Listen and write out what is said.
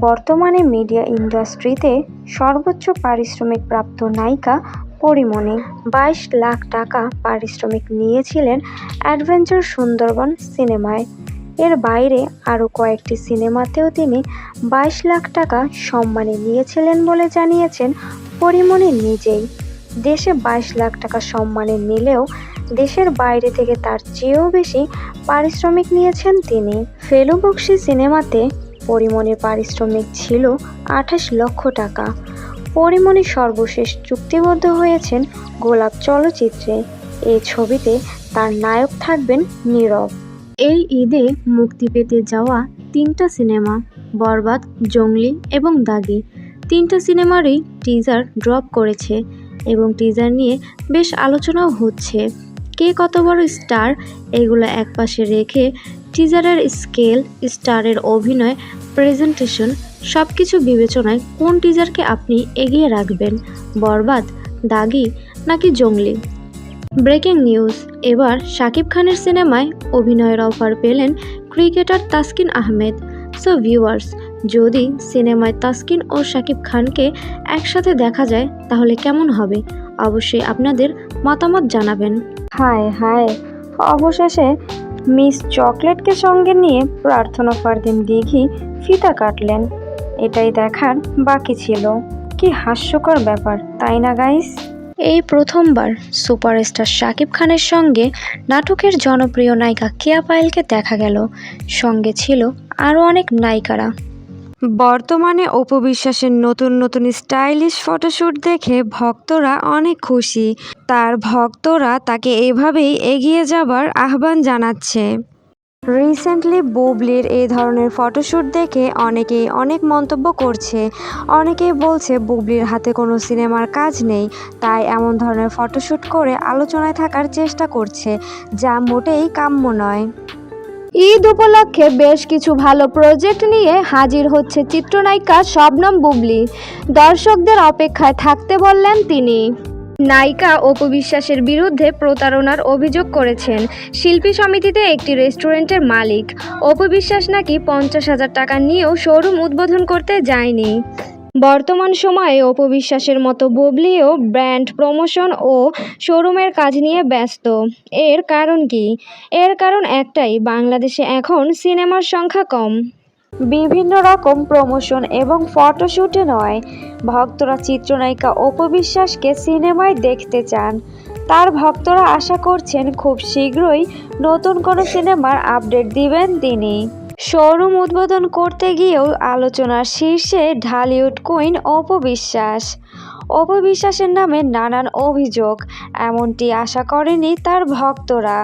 বর্তমানে মিডিয়া ইন্ডাস্ট্রিতে সর্বোচ্চ পারিশ্রমিক প্রাপ্ত নায়িকা পরীমণি বাইশ লাখ টাকা পারিশ্রমিক নিয়েছিলেন অ্যাডভেঞ্চার সুন্দরবন সিনেমায়। এর বাইরে আরও কয়েকটি সিনেমাতেও তিনি বাইশ লাখ টাকা সম্মানে নিয়েছিলেন বলে জানিয়েছেন পরীমণি নিজেই। দেশে বাইশ লাখ টাকা সম্মানে নিলেও দেশের বাইরে থেকে তার চেয়েও বেশি পারিশ্রমিক নিয়েছেন তিনি। ফেলু বক্সি সিনেমাতে পরিমণির পারিশ্রমিক ছিল আঠাশ লক্ষ টাকা। পরিমণি সর্বশেষ চুক্তিবদ্ধ হয়েছেন গোলাপ চলচ্চিত্রে। এই ছবিতে তার নায়ক থাকবেন নীরব। এই ঈদে মুক্তি পেতে যাওয়া তিনটা সিনেমা, বরবাদ, জঙ্গলি এবং দাগি। তিনটা সিনেমারই টিজার ড্রপ করেছে এবং টিজার নিয়ে বেশ আলোচনাও হচ্ছে। কে কত বড় স্টার, এগুলো একপাশে রেখে টিজারের স্কেল স্টারের অভিনয় প্রেজেন্টেশন সব কিছু বিবেচনায় কোন টিজারকে আপনি এগিয়ে রাখবেন? বরবাদ, দাগি নাকি জঙ্গলি? ব্রেকিং নিউজ, এবার শাকিব খানের সিনেমায় অভিনয়ের অফার পেলেন cricketer Taskin Ahmed. So viewers যদি সিনেমায় তাসকিন ও শাকিব খানকে একসাথে দেখা যায়, তাহলে কেমন হবে? অবশ্যই আপনাদের মতামত জানাবেন। হায় হায়, অবশেষে মিস চকলেটকে সঙ্গে নিয়ে প্রার্থনা ফারদিন দিঘি ফিতা কাটলেন। এটাই দেখার বাকি ছিল। কি হাস্যকর ব্যাপার, তাই না, গাইস? এই প্রথমবার সুপারস্টার শাকিব খানের সঙ্গে নাটকের জনপ্রিয় নায়িকা কেয়া পায়েলকে দেখা গেল। সঙ্গে ছিল আরও অনেক নায়িকারা। বর্তমানে অপু বিশ্বাসের নতুন নতুন স্টাইলিশ ফটোশ্যুট দেখে ভক্তরা অনেক খুশি। তার ভক্তরা তাকে এভাবেই এগিয়ে যাবার আহ্বান জানাচ্ছে। রিসেন্টলি বুবলির এই ধরনের ফটোশ্যুট দেখে অনেকেই অনেক মন্তব্য করছে। অনেকেই বলছে, বুবলির হাতে কোনো সিনেমার কাজ নেই। তাই এমন ধরনের ফটোশ্যুট করে আলোচনায় থাকার চেষ্টা করছে, যা মোটেই কাম্য নয়। ঈদ উপলক্ষে বেশ কিছু ভালো প্রজেক্ট নিয়ে হাজির হচ্ছে চিত্রনায়িকা শবনম বুবলি। দর্শকদের অপেক্ষায় থাকতে বললেন তিনি। নায়িকা অপু বিশ্বাসের বিরুদ্ধে প্রতারণার অভিযোগ করেছেন। শিল্পী সমিতিতে একটি রেস্টুরেন্টের মালিক। অপু বিশ্বাস নাকি পঞ্চাশ হাজার টাকা নিয়েও শোরুম উদ্বোধন করতে যায়নি। বর্তমান সময়ে অপু বিশ্বাসের মতো বুবলিও ব্র্যান্ড প্রমোশন ও শোরুমের কাজ নিয়ে ব্যস্ত। এর কারণ কি? এর কারণ একটাই, বাংলাদেশে এখন সিনেমার সংখ্যা কম। বিভিন্ন রকম প্রমোশন এবং ফটোশ্যুটে নয়। ভক্তরা চিত্রনায়িকা অপবিশ্বাসকে সিনেমায় দেখতে চান। তার ভক্তরা আশা করছেন খুব শীঘ্রই নতুন কোনো সিনেমার আপডেট দিবেন তিনি। শোরুম উদ্বোধন করতে গিয়েও আলোচনার শীর্ষে ঢালিউড কুইন অপবিশ্বাস অপবিশ্বাসের নামে নানান অভিযোগ, এমনটি আশা করেনি তার ভক্তরা।